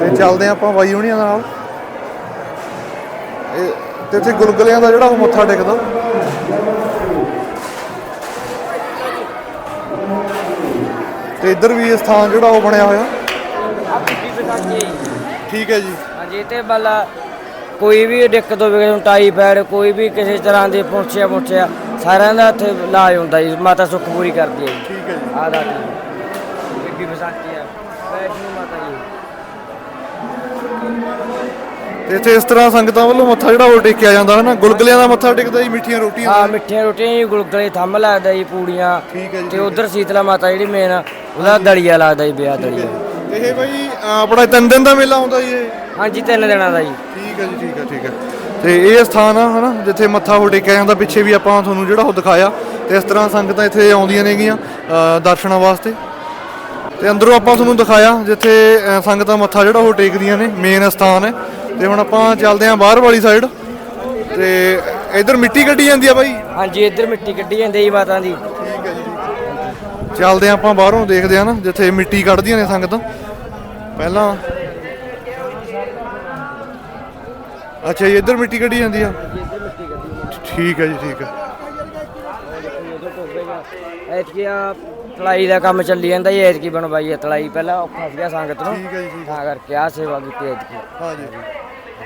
A: ਤੇ ਚੱਲਦੇ ਆਪਾਂ ਬਾਈ ਹੁਣੀਆਂ ਨਾਲ। ਇਹ ਤੇ ਇੱਥੇ ਗੁਲਗੁਲਿਆਂ ਦਾ ਜਿਹੜਾ ਉਹ ਮੱਥਾ ਟੇਕਦਾ। ਤੇ ਇੱਧਰ ਵੀ ਇਹ ਸਥਾਨ ਜਿਹੜਾ ਉਹ ਬਣਿਆ ਹੋਇਆ। ਠੀਕ ਹੈ ਜੀ।
D: ਹਾਂਜੀ ਤੇ ਬੱਲਾ ਕੋਈ ਵੀ ਦਿੱਕਤ ਹੋਵੇ ਕਿਸੇ ਨੂੰ ਟਾਈਫਾਇਡ ਕੋਈ ਵੀ ਕਿਸੇ ਤਰ੍ਹਾਂ ਦੇ ਪੁੰਛਿਆ ਪੁੰਛਿਆ ਸਾਰਿਆਂ ਦਾ ਇੱਥੇ ਇਲਾਜ ਹੁੰਦਾ ਜੀ ਮਾਤਾ ਸੁੱਖ ਪੂਰੀ ਕਰਦੀ ਹੈ ਜੀ।
A: ਠੀਕ ਹੈ ਜੀ।
D: ਆ ਦਾ ਬੀਬੀ ਵਿਸਾਖੀ।
A: ਇੱਥੇ ਇਸ ਤਰ੍ਹਾਂ ਸੰਗਤਾਂ ਵੱਲੋਂ ਮੱਥਾ ਜਿਹੜਾ ਉਹ ਟੇਕਿਆ ਜਾਂਦਾ ਹੈ ਨਾ ਗੁਲਗੁਲਿਆਂ ਦਾ ਮੱਥਾ ਟੇਕਦਾ ਜੀ ਮਿੱਠੀਆਂ ਰੋਟੀਆਂ
D: ਆ ਮਿੱਠੀਆਂ ਰੋਟੀਆਂ ਜੀ ਗੁਲਗੁਲੇ ਥੰਮ ਲੱਗਦਾ ਜੀ ਪੂੜੀਆਂ।
A: ਠੀਕ ਹੈ ਜੀ,
D: ਤੇ ਉਧਰ ਸੀਤਲਾ ਮਾਤਾ ਜਿਹੜੀ ਮੇਨ ਉਹਦਾ ਦਲੀਆ ਲੱਗਦਾ ਜੀ ਵਿਆਹ ਦਲੀਆ।
A: ਇਹ ਬਾਈ ਆਪਣਾ ਤਿੰਨ ਦਿਨ ਦਾ ਮੇਲਾ ਹੁੰਦਾ ਜੀ ਇਹ?
D: ਹਾਂਜੀ ਤਿੰਨ ਦਿਨਾਂ ਦਾ ਜੀ।
A: ਠੀਕ ਹੈ ਜੀ ਠੀਕ ਹੈ ਠੀਕ ਹੈ। ਤੇ ਇਹ ਸਥਾਨ ਆ ਹਨਾ ਜਿੱਥੇ ਮੱਥਾ ਉਹ ਟੇਕਿਆ ਜਾਂਦਾ। ਪਿੱਛੇ ਵੀ ਆਪਾਂ ਤੁਹਾਨੂੰ ਜਿਹੜਾ ਉਹ ਦਿਖਾਇਆ। ਤੇ ਇਸ ਤਰ੍ਹਾਂ ਸੰਗਤਾਂ ਇੱਥੇ ਆਉਂਦੀਆਂ ਨੇਗੀਆਂ ਦਰਸ਼ਨਾਂ ਵਾਸਤੇ। ਤੇ ਅੰਦਰੋਂ ਆਪਾਂ ਤੁਹਾਨੂੰ ਦਿਖਾਇਆ ਜਿੱਥੇ ਸੰਗਤਾਂ ਮੱਥਾ ਜਿਹੜਾ ਉਹ ਟੇਕਦੀਆਂ ਨੇ ਮੇਨ ਸਥਾਨ ਹੈ। ਤੇ ਹੁਣ ਆਪਾਂ ਚੱਲਦੇ ਆਂ ਬਾਹਰ ਵਾਲੀ ਸਾਈਡ ਤੇ ਇਧਰ ਮਿੱਟੀ ਕੱਢੀ ਜਾਂਦੀ ਆ ਬਾਈ?
D: ਹਾਂਜੀ ਇੱਧਰ ਮਿੱਟੀ ਕੱਢੀ ਜਾਂਦੀ ਜੀ ਮਾਤਾ ਦੀ।
A: ਠੀਕ ਹੈ ਜੀ। ਚੱਲਦੇ ਆਂ ਆਪਾਂ ਬਾਹਰੋਂ ਦੇਖਦੇ ਆਂ ਨਾ ਜਿੱਥੇ ਮਿੱਟੀ ਕੱਢਦੀਆਂ ਨੇ ਸੰਗਤਾਂ। ਪਹਿਲਾਂ ਅੱਛਾ ਜੀ ਇੱਧਰ ਮਿੱਟੀ ਕੱਢੀ ਜਾਂਦੀ ਆ। ਠੀਕ ਹੈ ਜੀ ਠੀਕ ਹੈ
D: ਐਤਕੀ ਆ ਤਲਾਈ ਦਾ ਕੰਮ ਚੱਲੀ ਜਾਂਦਾ ਜੀ ਐਤਕੀ ਬਣਵਾਈ ਹੈ ਤਲਾਈ। ਪਹਿਲਾਂ ਔਖਾ ਸੀਗਾ ਸੰਗਤ ਨੂੰ।
A: ਠੀਕ ਹੈ ਜੀ ਠੀਕ ਹੈ
D: ਤਾਂ ਕਰਕੇ ਆ ਸੇਵਾ ਕੀਤੀ ਐਤਕੀ।
A: ਹਾਂ ਜੀ।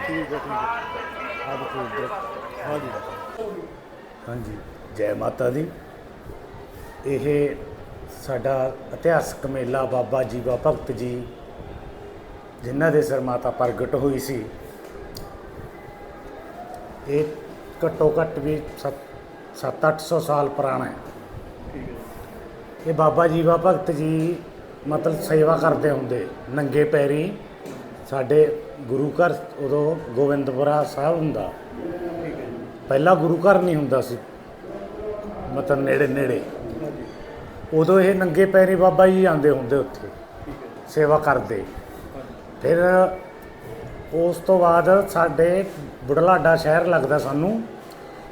A: ਠੀਕ ਹੈ ਠੀਕ ਹੈ।
D: ਆ ਦੇਖੋ ਇੱਧਰ
A: ਹਾਂ ਜੀ
E: ਹਾਂਜੀ। ਜੈ ਮਾਤਾ ਦੀ। ਇਹ ਸਾਡਾ ਇਤਿਹਾਸਕ ਮੇਲਾ ਬਾਬਾ ਜੀਵਾ ਭਗਤ ਜੀ ਜਿਨ੍ਹਾਂ ਦੇ ਸਿਰ ਮਾਤਾ ਪ੍ਰਗਟ ਹੋਈ ਸੀ। ਇਹ ਘੱਟੋ ਘੱਟ ਵੀ 7-800 ਸਾਲ ਪੁਰਾਣਾ ਹੈ। ਇਹ ਬਾਬਾ ਜੀਵਾ ਭਗਤ ਜੀ ਮਤਲਬ ਸੇਵਾ ਕਰਦੇ ਹੁੰਦੇ। ਨੰਗੇ ਪੈਰੀ ਸਾਡੇ ਗੁਰੂ ਘਰ ਉਦੋਂ ਗੋਬਿੰਦਪੁਰਾ ਸਾਹਿਬ ਹੁੰਦਾ। ਪਹਿਲਾਂ ਗੁਰੂ ਘਰ ਨਹੀਂ ਹੁੰਦਾ ਸੀ। ਮਤਲਬ ਨੇੜੇ ਨੇੜੇ। ਉਦੋਂ ਇਹ ਨੰਗੇ ਪੈਰੀ ਬਾਬਾ ਜੀ ਆਉਂਦੇ ਹੁੰਦੇ ਉੱਥੇ। ਸੇਵਾ ਕਰਦੇ। ਫਿਰ ਉਸ ਤੋਂ ਬਾਅਦ ਸਾਡੇ ਬੁਢਲਾਡਾ ਸ਼ਹਿਰ ਲੱਗਦਾ ਸਾਨੂੰ।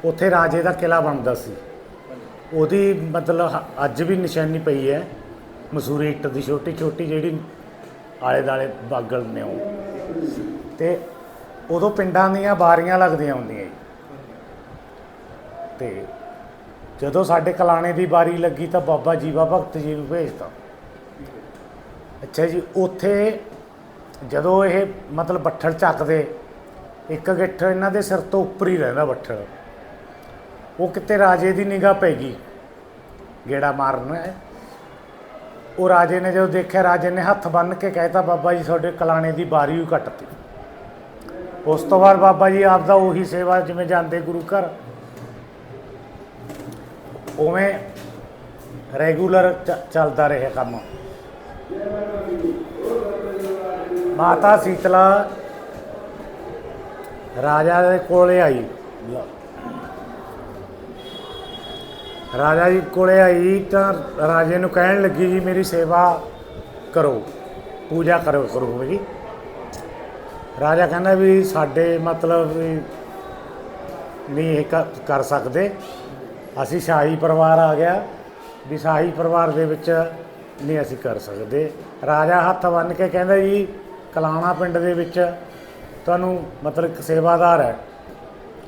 E: ਉੱਥੇ ਰਾਜੇ ਦਾ ਕਿਲਾ ਬਣਦਾ ਸੀ। ਉਹਦੀ ਮਤਲਬ ਅੱਜ ਵੀ ਨਿਸ਼ਾਨੀ ਪਈ ਹੈ। ਮਸੂਰੀ ਇੱਟ ਦੀ ਛੋਟੀ ਛੋਟੀ ਜਿਹੜੀ ਆਲੇ ਦਾਲੇ ਬਾਗਲ ਨੇ ਉਹ। ਤੇ ਉਦੋਂ ਪਿੰਡਾਂ ਦੀਆਂ ਬਾਰੀਆਂ ਲੱਗਦੀਆਂ ਹੁੰਦੀਆਂ ਜੀ। ਤੇ ਜਦੋਂ ਸਾਡੇ ਕਲਾਣੇ ਦੀ ਬਾਰੀ ਲੱਗੀ ਤਾਂ ਬਾਬਾ ਜੀਵਾ ਭਗਤ ਜੀ ਨੂੰ ਭੇਜਤਾ। ਅੱਛਾ ਜੀ, ਉੱਥੇ ਜਦੋਂ ਇਹ ਮਤਲਬ ਬੱਠਲ ਚੱਕਦੇ, ਇੱਕ ਗਿੱਠ ਇਹਨਾਂ ਦੇ ਸਿਰ ਤੋਂ ਉੱਪਰ ਹੀ ਰਹਿੰਦਾ ਬੱਠਲ। ਉਹ ਕਿਤੇ ਰਾਜੇ ਦੀ ਨਿਗਾਹ ਪੈ ਗਈ, ਗੇੜਾ ਮਾਰਨ ਉਹ ਰਾਜੇ ਨੇ ਜਦੋਂ ਦੇਖਿਆ, ਰਾਜੇ ਨੇ ਹੱਥ ਬੰਨ੍ਹ ਕੇ ਕਹਿਤਾ, ਬਾਬਾ ਜੀ, ਤੁਹਾਡੇ ਕਲਾਣੇ ਦੀ ਬਾਰੀ ਹੀ ਕੱਟਤੀ। ਉਸ ਤੋਂ ਬਾਅਦ ਬਾਬਾ ਜੀ ਆਪਦਾ ਉਹੀ ਸੇਵਾ ਜਿਵੇਂ ਜਾਂਦੇ ਗੁਰੂ ਘਰ, ਉਵੇਂ ਰੈਗੂਲਰ ਚੱਲਦਾ ਰਿਹਾ ਕੰਮ। ਮਾਤਾ ਸੀਤਲਾ ਰਾਜਾ ਦੇ ਕੋਲੇ ਆਈ। ਰਾਜਾ ਜੀ ਕੋਲੇ ਆਈ ਤਾਂ ਰਾਜੇ ਨੂੰ ਕਹਿਣ ਲੱਗੀ ਜੀ ਮੇਰੀ ਸੇਵਾ ਕਰੋ, ਪੂਜਾ ਕਰੋ ਕਰੋ ਮੇਰੀ ਰਾਜਾ ਕਹਿੰਦਾ ਵੀ ਸਾਡੇ ਮਤਲਬ ਵੀ ਨਹੀਂ ਇਹ ਕ- ਕਰ ਸਕਦੇ। ਅਸੀਂ ਸ਼ਾਹੀ ਪਰਿਵਾਰ ਆ ਗਿਆ। ਵੀ ਸ਼ਾਹੀ ਪਰਿਵਾਰ ਦੇ ਵਿੱਚ ਨਹੀਂ ਅਸੀਂ ਕਰ ਸਕਦੇ। ਰਾਜਾ ਹੱਥ ਬੰਨ੍ਹ ਕੇ ਕਹਿੰਦਾ ਜੀ, ਕਲਾਣਾ ਪਿੰਡ ਦੇ ਵਿੱਚ ਤੁਹਾਨੂੰ ਮਤਲਬ ਇੱਕ ਸੇਵਾਦਾਰ ਹੈ।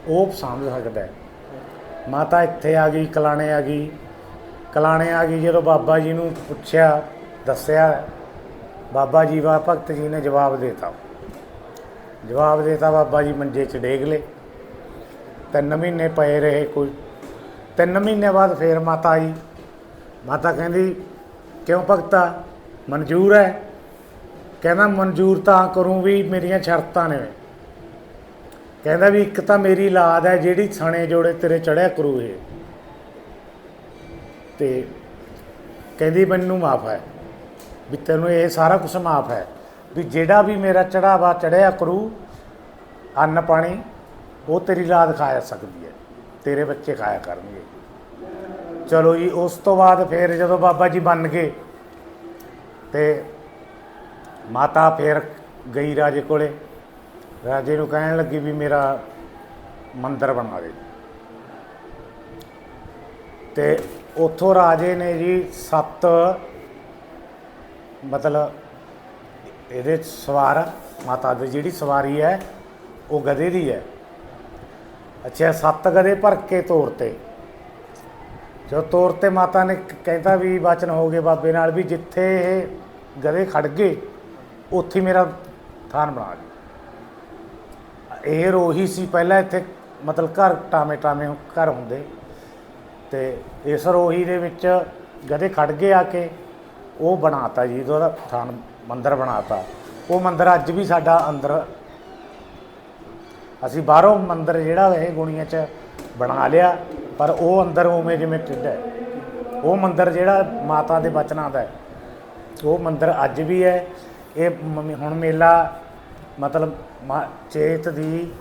E: ਉਹ ਸਮਝ ਸਕਦਾ ਹੈ। ਮਾਤਾ ਇੱਥੇ ਆ ਗਈ, ਕਲਾਣੇ ਆ ਗਈ। ਕਲਾਣੇ ਆ ਗਈ ਜਦੋਂ ਬਾਬਾ ਜੀ ਨੂੰ ਪੁੱਛਿਆ, ਦੱਸਿਆ, ਬਾਬਾ ਜੀ ਵਾ ਭਗਤ ਜੀ ਨੇ ਜਵਾਬ ਦੇਤਾ। ਜਵਾਬ ਦੇਤਾ ਬਾਬਾ ਜੀ, ਮੰਜੇ 'ਚ ਡੇਗ ਲਏ। ਤਿੰਨ ਮਹੀਨੇ ਪਏ ਰਹੇ ਕੋਈ। ਤਿੰਨ ਮਹੀਨੇ ਬਾਅਦ ਫੇਰ ਮਾਤਾ ਆਈ। ਮਾਤਾ ਕਹਿੰਦੀ, ਕਿਉਂ ਭਗਤਾ? ਮਨਜ਼ੂਰ ਹੈ? ਕਹਿੰਦਾ, ਮਨਜ਼ੂਰ ਤਾਂ ਕਰੂੰ ਵੀ ਮੇਰੀਆਂ ਸ਼ਰਤਾਂ ਨੇ। ਕਹਿੰਦਾ ਵੀ ਇੱਕ ਤਾਂ ਮੇਰੀ ਲਾਦ ਹੈ ਜਿਹੜੀ ਸਣੇ ਜੋੜੇ ਤੇਰੇ ਚੜਿਆ ਕਰੂ ਇਹ ਤੇ ਕਹਿੰਦੀ, ਮੈਨੂੰ ਮਾਫ ਹੈ। ਵੀ ਤੈਨੂੰ ਇਹ ਸਾਰਾ ਕੁਝ ਮਾਫ ਹੈ। ਵੀ ਜਿਹੜਾ ਵੀ ਮੇਰਾ ਚੜਾਵਾ ਚੜਿਆ ਕਰੂ, ਅੰਨ ਪਾਣੀ, ਉਹ ਤੇਰੀ ਲਾਦ ਖਾਇਆ ਸਕਦੀ ਹੈ, ਤੇਰੇ ਬੱਚੇ ਖਾਇਆ ਕਰਨਗੇ। ਚਲੋ ਜੀ, ਉਸ ਤੋਂ ਬਾਅਦ ਫਿਰ ਜਦੋਂ ਬਾਬਾ ਜੀ ਬਣ ਗਏ, ਤੇ ਮਾਤਾ ਫਿਰ ਗਈ ਰਾਜੇ ਕੋਲੇ। ਰਾਜੇ ਨੂੰ ਕਹਿਣ ਲੱਗੀ ਵੀ ਮੇਰਾ ਮੰਦਰ ਬਣਾ ਦੇ। ਤੇ ਉੱਥੋਂ ਰਾਜੇ ਨੇ ਜੀ ਸੱਤ, ਮਤਲਬ ਇਹਦੇ 'ਚ ਸਵਾਰ ਮਾਤਾ ਦੀ ਜਿਹੜੀ ਸਵਾਰੀ ਹੈ, ਉਹ ਗਧੇ ਦੀ ਹੈ। ਅੱਛਾ, ਸੱਤ ਗਧੇ ਭਰ ਕੇ ਤੋਰਤੇ ਜੋ ਤੋਰਤੇ ਮਾਤਾ ਨੇ ਕਹਿੰਦਾ ਵੀ ਬਚਨ ਹੋ ਗਏ ਬਾਬੇ ਨਾਲ ਵੀ ਜਿੱਥੇ ਇਹ ਗਧੇ ਖੜ ਗਏ, ਉੱਥੇ ਮੇਰਾ ਥਾਨ ਬਣਾ ਦੇ ਇਹ ਰੋਹੀ ਸੀ ਪਹਿਲਾਂ ਇੱਥੇ, ਮਤਲਬ ਘਰ ਟਾਮੇ ਟਾਮੇ ਘਰ ਹੁੰਦੇ। ਤੇ ਇਸ ਰੋਹੀ ਦੇ ਵਿੱਚ ਗਧੇ ਖੜ ਗਏ ਆ ਕੇ, ਉਹ ਬਣਾਤਾ ਜੀ, ਉਹਦਾ ਥਾਨ ਮੰਦਿਰ ਬਣਾਤਾ। ਉਹ ਮੰਦਿਰ ਅੱਜ ਵੀ ਸਾਡਾ ਅੰਦਰ ਅਸੀਂ ਬਾਹਰੋਂ ਮੰਦਿਰ ਜਿਹੜਾ ਇਹ ਗੁਣੀਆਂ 'ਚ ਬਣਾ ਲਿਆ, ਪਰ ਉਹ ਅੰਦਰ ਉਵੇਂ ਜਿਵੇਂ ਢਿੱਡ ਹੈ। ਉਹ ਮੰਦਿਰ ਜਿਹੜਾ ਮਾਤਾ ਦੇ ਬਚਨਾਂ ਦਾ ਉਹ ਮੰਦਿਰ ਅੱਜ ਵੀ ਹੈ। ਇਹ ਹੁਣ ਮੇਲਾ ਮਤਲਬ ਮਾ- ਚੇਤ ਦੀ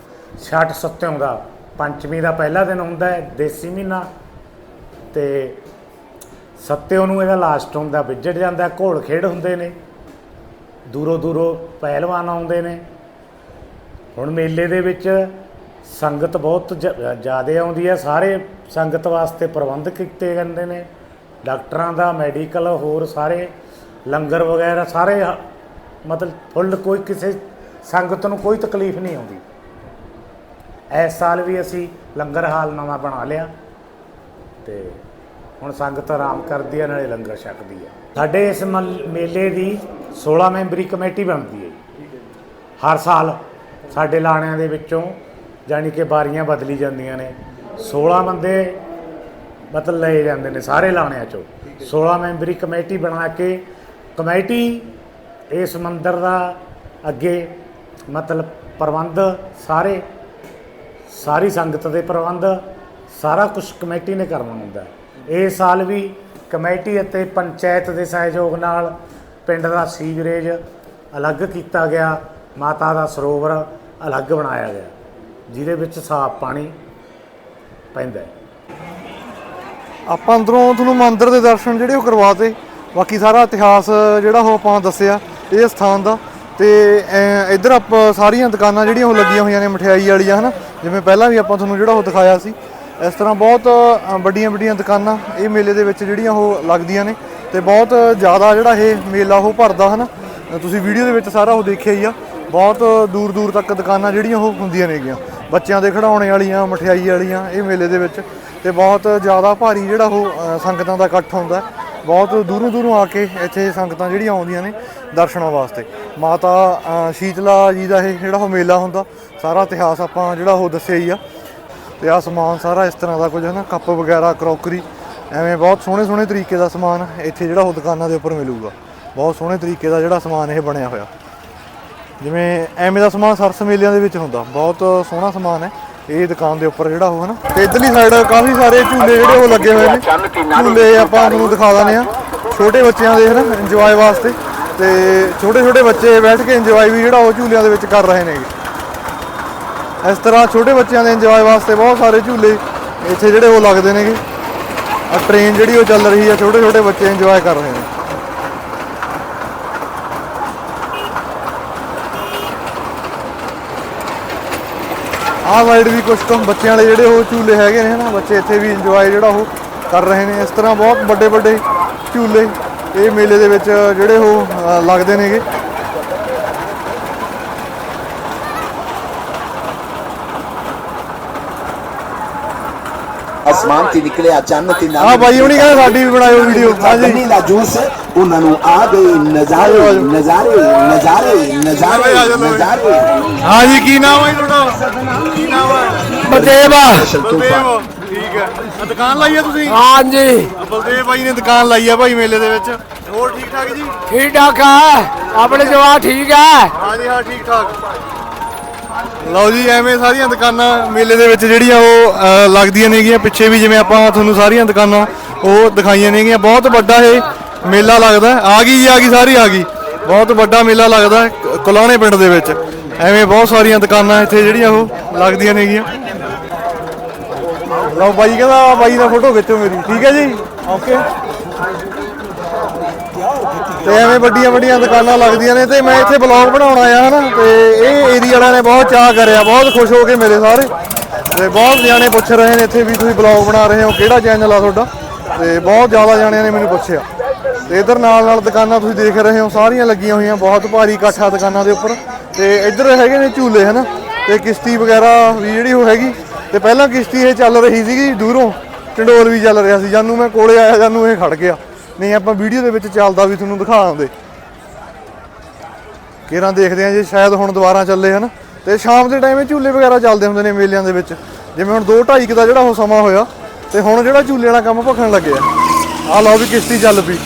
E: ਛਠ ਸੱਤਿਓਂ ਦਾ, ਪੰਚਮੀ ਦਾ ਪਹਿਲਾ ਦਿਨ ਹੁੰਦਾ ਹੈ, ਦੇਸੀ ਮਹੀਨਾ। ਤੇ ਸੱਤਿਓਂ ਨੂੰ ਇਹਦਾ ਲਾਸਟ ਹੁੰਦਾ, ਵਿਜੜ ਜਾਂਦਾ, ਘੋਲ ਖੇਡ ਹੁੰਦੇ ਨੇ। ਦੂਰੋਂ ਦੂਰੋਂ ਪਹਿਲਵਾਨ ਆਉਂਦੇ ਨੇ। ਹੁਣ ਮੇਲੇ ਦੇ ਵਿੱਚ ਸੰਗਤ ਬਹੁਤ ਜ਼ਿਆਦਾ ਆਉਂਦੀ ਹੈ। ਸਾਰੇ ਸੰਗਤ ਵਾਸਤੇ ਪ੍ਰਬੰਧ ਕੀਤੇ ਜਾਂਦੇ ਨੇ। ਡਾਕਟਰਾਂ ਦਾ, ਮੈਡੀਕਲ, ਹੋਰ ਸਾਰੇ ਲੰਗਰ ਵਗੈਰਾ ਸਾਰੇ ਮਤਲਬ ਫੁੱਲ ਕੋਈ ਕਿਸੇ ਸੰਗਤ ਨੂੰ ਕੋਈ ਤਕਲੀਫ ਨਹੀਂ ਆਉਂਦੀ। ਇਸ ਸਾਲ ਵੀ ਅਸੀਂ ਲੰਗਰ ਹਾਲ ਨਵਾਂ ਬਣਾ ਲਿਆ। ਤੇ ਹੁਣ ਸੰਗਤ ਆਰਾਮ ਕਰਦੀ ਹੈ, ਨਾਲੇ ਲੰਗਰ ਛਕਦੀ ਹੈ। ਸਾਡੇ ਇਸ ਮਲ- ਮੇਲੇ ਦੀ 16 ਮੈਂਬਰੀ ਕਮੇਟੀ ਬਣਦੀ ਹੈ ਹਰ ਸਾਲ ਸਾਡੇ ਲਾਣਿਆਂ ਦੇ ਵਿੱਚੋਂ ਜਾਣੀ ਕਿ ਬਾਰੀਆਂ ਬਦਲੀ ਜਾਂਦੀਆਂ ਨੇ। 16 ਬੰਦੇ ਮਤਲਬ ਲਏ ਜਾਂਦੇ ਨੇ ਸਾਰੇ ਲਾਣਿਆਂ ਚੋਂ। 16 ਮੈਂਬਰੀ ਕਮੇਟੀ ਬਣਾ ਕੇ ਕਮੇਟੀ ਇਸ ਮੰਦਰ ਦਾ ਅੱਗੇ ਮਤਲਬ ਪ੍ਰਬੰਧ ਸਾਰੇ, ਸਾਰੀ ਸੰਗਤ ਦੇ ਪ੍ਰਬੰਧ ਸਾਰਾ ਕੁਝ ਕਮੇਟੀ ਨੇ ਕਰਨਾ ਹੁੰਦਾ। ਹੈ। ਇਸ ਸਾਲ ਵੀ ਕਮੇਟੀ ਅਤੇ ਪੰਚਾਇਤ ਦੇ ਸਹਿਯੋਗ ਨਾਲ ਪਿੰਡ ਦਾ ਸੀਵਰੇਜ ਅਲੱਗ ਕੀਤਾ ਗਿਆ, ਮਾਤਾ ਦਾ ਸਰੋਵਰ ਅਲੱਗ ਬਣਾਇਆ ਗਿਆ, ਜਿਹਦੇ ਵਿੱਚ ਸਾਫ਼ ਪਾਣੀ ਪੈਂਦਾ ਹੈ।
A: ਆਪਾਂ ਅੰਦਰੋਂ ਤੁਹਾਨੂੰ ਮੰਦਿਰ ਦੇ ਦਰਸ਼ਨ ਜਿਹੜੇ ਉਹ ਕਰਵਾਤੇ, ਬਾਕੀ ਸਾਰਾ ਇਤਿਹਾਸ ਜਿਹੜਾ ਉਹ ਆਪਾਂ ਦੱਸਿਆ, ਇਹ ਸਥਾਨ ਦਾ, ਤੇ ਇੱਧਰ ਆਪਾਂ ਸਾਰੀਆਂ ਦੁਕਾਨਾਂ ਜਿਹੜੀਆਂ ਉਹ ਲੱਗੀਆਂ ਹੋਈਆਂ ਨੇ, ਮਠਿਆਈ ਵਾਲੀਆਂ, ਹਨਾ? ਜਿਵੇਂ ਪਹਿਲਾਂ ਵੀ ਆਪਾਂ ਤੁਹਾਨੂੰ ਜਿਹੜਾ ਉਹ ਦਿਖਾਇਆ ਸੀ, ਇਸ ਤਰ੍ਹਾਂ ਬਹੁਤ ਵੱਡੀਆਂ ਵੱਡੀਆਂ ਦੁਕਾਨਾਂ ਇਹ ਮੇਲੇ ਦੇ ਵਿੱਚ ਜਿਹੜੀਆਂ ਉਹ ਲੱਗਦੀਆਂ ਨੇ ਤੇ ਬਹੁਤ ਜ਼ਿਆਦਾ ਜਿਹੜਾ ਇਹ ਮੇਲਾ ਉਹ ਭਰਦਾ ਹਨਾ। ਤੁਸੀਂ ਵੀਡੀਓ ਦੇ ਵਿੱਚ ਸਾਰਾ ਉਹ ਦੇਖਿਆ ਹੀ ਆ। ਬਹੁਤ ਦੂਰ ਦੂਰ ਤੱਕ ਦੁਕਾਨਾਂ ਜਿਹੜੀਆਂ ਉਹ ਹੁੰਦੀਆਂ ਨੇਗੀਆਂ ਬੱਚਿਆਂ ਦੇ ਖਿਡੌਣੇ ਵਾਲੀਆਂ, ਮਠਿਆਈ ਵਾਲੀਆਂ ਇਹ ਮੇਲੇ ਦੇ ਵਿੱਚ। ਤੇ ਬਹੁਤ ਜ਼ਿਆਦਾ ਭਾਰੀ ਜਿਹੜਾ ਉਹ ਸੰਗਤਾਂ ਦਾ ਇਕੱਠ ਹੁੰਦਾ। ਬਹੁਤ ਦੂਰੋਂ ਦੂਰੋਂ ਆ ਕੇ ਇੱਥੇ ਸੰਗਤਾਂ ਜਿਹੜੀਆਂ ਆਉਂਦੀਆਂ ਨੇ ਦਰਸ਼ਨਾਂ ਵਾਸਤੇ। ਮਾਤਾ ਸ਼ੀਤਲਾ ਜੀ ਦਾ ਇਹ ਜਿਹੜਾ ਉਹ ਮੇਲਾ ਹੁੰਦਾ, ਸਾਰਾ ਇਤਿਹਾਸ ਆਪਾਂ ਜਿਹੜਾ ਉਹ ਦੱਸਿਆ ਹੀ ਆ। ਤੇ ਆ ਸਮਾਨ ਸਾਰਾ ਇਸ ਤਰ੍ਹਾਂ ਦਾ ਕੁਝ ਹੈ ਨਾ ਕੱਪ ਵਗੈਰਾ, ਕਰੋਕਰੀ ਐਵੇਂ ਬਹੁਤ ਸੋਹਣੇ ਸੋਹਣੇ ਤਰੀਕੇ ਦਾ ਸਮਾਨ ਇੱਥੇ ਜਿਹੜਾ ਉਹ ਦੁਕਾਨਾਂ ਦੇ ਉੱਪਰ ਮਿਲੂਗਾ। ਬਹੁਤ ਸੋਹਣੇ ਤਰੀਕੇ ਦਾ ਜਿਹੜਾ ਸਮਾਨ ਇਹ ਬਣਿਆ ਹੋਇਆ। ਜਿਵੇਂ ਐਵੇਂ ਦਾ ਸਮਾਨ ਸਰਸ ਮੇਲਿਆਂ ਦੇ ਵਿੱਚ ਹੁੰਦਾ। ਬਹੁਤ ਸੋਹਣਾ ਸਮਾਨ ਹੈ। ਇਹ ਦੁਕਾਨ ਦੇ ਉੱਪਰ ਜਿਹੜਾ ਉਹ ਹਨਾ ਤੇ ਇਧਰਲੀ ਸਾਈਡ ਕਾਫੀ ਸਾਰੇ ਝੂਲੇ ਜਿਹੜੇ ਉਹ ਲੱਗੇ ਹੋਏ ਨੇ। ਝੂਲੇ ਆਪਾਂ ਤੁਹਾਨੂੰ ਦਿਖਾ ਦਿੰਦੇ ਆ ਛੋਟੇ ਬੱਚਿਆਂ ਦੇ ਹਨਾ ਇੰਜੋਏ ਵਾਸਤੇ। ਤੇ ਛੋਟੇ ਛੋਟੇ ਬੱਚੇ ਬੈਠ ਕੇ ਇੰਜੋਏ ਵੀ ਜਿਹੜਾ ਉਹ ਝੂਲਿਆਂ ਦੇ ਵਿੱਚ ਕਰ ਰਹੇ ਨੇਗੇ ਇਸ ਤਰ੍ਹਾਂ ਛੋਟੇ ਬੱਚਿਆਂ ਦੇ ਇੰਜੋਏ ਵਾਸਤੇ ਬਹੁਤ ਸਾਰੇ ਝੂਲੇ ਇੱਥੇ ਜਿਹੜੇ ਉਹ ਲੱਗਦੇ ਨੇਗੇ ਟ੍ਰੇਨ ਜਿਹੜੀ ਉਹ ਚੱਲ ਰਹੀ ਹੈ ਛੋਟੇ ਛੋਟੇ ਬੱਚੇ ਇੰਜੋਏ ਕਰ ਰਹੇ ਨੇ। ਆਹ ਸਾਈਡ ਵੀ ਕੁਝ ਕੁ ਬੱਚਿਆਂ ਵਾਲੇ ਜਿਹੜੇ ਉਹ ਝੂਲੇ ਹੈਗੇ ਨੇ ਹਨਾ, ਬੱਚੇ ਇੱਥੇ ਵੀ ਇੰਜੋਏ ਜਿਹੜਾ ਉਹ ਕਰ ਰਹੇ ਨੇ। ਇਸ ਤਰ੍ਹਾਂ ਬਹੁਤ ਵੱਡੇ ਵੱਡੇ ਝੂਲੇ ਇਹ ਮੇਲੇ ਦੇ ਵਿੱਚ ਜਿਹੜੇ ਉਹ ਲੱਗਦੇ ਨੇਗੇ।
C: ਅਸਮਾਨ ਤੇ ਨਿਕਲੇ ਅਚਾਨਕ ਹੀ
A: ਆਹ ਬਾਈ ਹੁਣੀ ਕਹਿੰਦੇ ਸਾਡੀ ਵੀ ਬਣਾਇਓ ਵੀਡੀਓ ਹਾਂਜੀ।
C: ਨੀਲਾ ਜੂਸ ਉਹਨਾਂ ਨੂੰ ਆ ਗਏ ਨਜ਼ਾਰੇ ਨਜ਼ਾਰੇ ਨਜ਼ਾਰੇ ਨਜ਼ਾਰੇ ਨਜ਼ਾਰੇ।
A: ਹਾਂਜੀ ਕੀ ਨਾਮ ਹੈ ਤੁਹਾਡਾ? ਕੀ ਨਾਮ ਹੈ ਬਲਦੇਵ ਠੀਕ ਹੈ ਦੁਕਾਨ ਲਾਈ ਹੈ ਤੁਸੀਂ?
D: ਹਾਂਜੀ।
A: ਬਲਦੇਵ ਬਾਈ ਨੇ ਦੁਕਾਨ ਲਾਈ ਹੈ ਭਾਈ ਮੇਲੇ ਦੇ ਵਿੱਚ। ਹੋਰ ਠੀਕ ਠਾਕ ਜੀ?
D: ਠੀਕ ਠਾਕ ਹੈ ਆਪਣੇ ਜਵਾਬ ਠੀਕ ਹੈ
A: ਹਾਂਜੀ ਹਾਂ ਠੀਕ ਠਾਕ। ਲਓ ਜੀ ਐਵੇਂ ਸਾਰੀਆਂ ਦੁਕਾਨਾਂ ਮੇਲੇ ਦੇ ਵਿੱਚ ਜਿਹੜੀਆਂ ਉਹ ਅ, ਲੱਗਦੀਆਂ ਨੇਗੀਆਂ ਪਿੱਛੇ ਵੀ ਜਿਵੇਂ ਆਪਾਂ ਤੁਹਾਨੂੰ ਸਾਰੀਆਂ ਦੁਕਾਨਾਂ ਉਹ ਦਿਖਾਈਆਂ ਨੇਗੀਆਂ ਬਹੁਤ ਵੱਡਾ ਇਹ ਮੇਲਾ ਲੱਗਦਾ। ਹੈ। ਆ ਗਈ ਜੀ ਆ ਗਈ ਸਾਰੀ ਆ ਗਈ। ਬਹੁਤ ਵੱਡਾ ਮੇਲਾ ਲੱਗਦਾ ਹੈ ਕ- ਕੁਲਾਣੇ ਪਿੰਡ ਦੇ ਵਿੱਚ। ਐਵੇਂ ਬਹੁਤ ਸਾਰੀਆਂ ਦੁਕਾਨਾਂ ਇੱਥੇ ਜਿਹੜੀਆਂ ਉਹ ਲੱਗਦੀਆਂ ਨੇਗੀਆਂ ਲਓ ਬਾਈ ਕਹਿੰਦਾ ਬਾਈ ਦਾ ਫੋਟੋ ਖਿੱਚੋ ਮੇਰੀ। ਠੀਕ ਹੈ ਜੀ? ਓਕੇ। ਤੇ ਐਵੇਂ ਵੱਡੀਆਂ ਵੱਡੀਆਂ ਦੁਕਾਨਾਂ ਲੱਗਦੀਆਂ ਨੇ ਤੇ ਮੈਂ ਇੱਥੇ ਬਲੌਗ ਬਣਾਉਣ ਆਇਆ ਹਨਾ ਤੇ ਇਹ ਏਰੀਆ ਵਾਲਿਆਂ ਨੇ ਬਹੁਤ ਚਾਹ ਕਰਿਆ, ਬਹੁਤ ਖੁਸ਼ ਹੋ ਕੇ ਮੇਰੇ ਸਾਰੇ। ਤੇ ਬਹੁਤ ਜਾਣੇ ਪੁੱਛ ਰਹੇ ਨੇ ਇੱਥੇ ਵੀ ਤੁਸੀਂ ਬਲੌਗ ਬਣਾ ਰਹੇ ਹੋ, ਕਿਹੜਾ ਚੈਨਲ ਆ ਤੁਹਾਡਾ? ਤੇ ਬਹੁਤ ਜ਼ਿਆਦਾ ਜਾਣਿਆਂ ਨੇ ਮੈਨੂੰ ਪੁੱਛਿਆ। ਤੇ ਇਧਰ ਨਾਲ ਨਾਲ ਦੁਕਾਨਾਂ ਤੁਸੀਂ ਦੇਖ ਰਹੇ ਹੋ, ਸਾਰੀਆਂ ਲੱਗੀਆਂ ਹੋਈਆਂ, ਬਹੁਤ ਭਾਰੀ ਇਕੱਠਾ ਦੁਕਾਨਾਂ ਦੇ ਉੱਪਰ। ਤੇ ਇੱਧਰ ਹੈਗੇ ਨੇ ਝੂਲੇ, ਹਨਾ? ਤੇ ਕਿਸ਼ਤੀ ਵਗੈਰਾ ਵੀ ਜਿਹੜੀ ਉਹ ਹੈਗੀ। ਤੇ ਪਹਿਲਾਂ ਕਿਸ਼ਤੀ ਇਹ ਚੱਲ ਰਹੀ ਸੀਗੀ ਦੂਰੋਂ ਚੰਡੋਲ ਵੀ ਚੱਲ ਰਿਹਾ ਸੀ। ਜਾਨੂੰ ਮੈਂ ਕੋਲੇ ਆਇਆ, ਜਾਨੂੰ ਇਹ ਖੜ ਗਿਆ। ਨਹੀਂ, ਆਪਾਂ ਵੀਡੀਓ ਦੇ ਵਿੱਚ ਚੱਲਦਾ ਵੀ ਤੁਹਾਨੂੰ ਦਿਖਾ ਆਉਂਦੇ ਕਿਰਾਂ ਦੇਖਦੇ ਆ ਜੇ, ਸ਼ਾਇਦ ਹੁਣ ਦੁਬਾਰਾ ਚੱਲੇ ਹਨ। ਤੇ ਸ਼ਾਮ ਦੇ ਟਾਈਮ ਝੂਲੇ ਵਗੈਰਾ ਚੱਲਦੇ ਹੁੰਦੇ ਨੇ ਮੇਲਿਆਂ ਦੇ ਵਿੱਚ। ਜਿਵੇਂ ਹੁਣ 2:30 ਦਾ ਜਿਹੜਾ ਉਹ ਸਮਾਂ ਹੋਇਆ, ਤੇ ਹੁਣ ਜਿਹੜਾ ਝੂਲੇ ਵਾਲਾ ਕੰਮ ਭਖਣ ਲੱਗਿਆ ਆ। ਲਓ ਵੀ ਕਿਸ਼ਤੀ ਚੱਲ ਪਈ।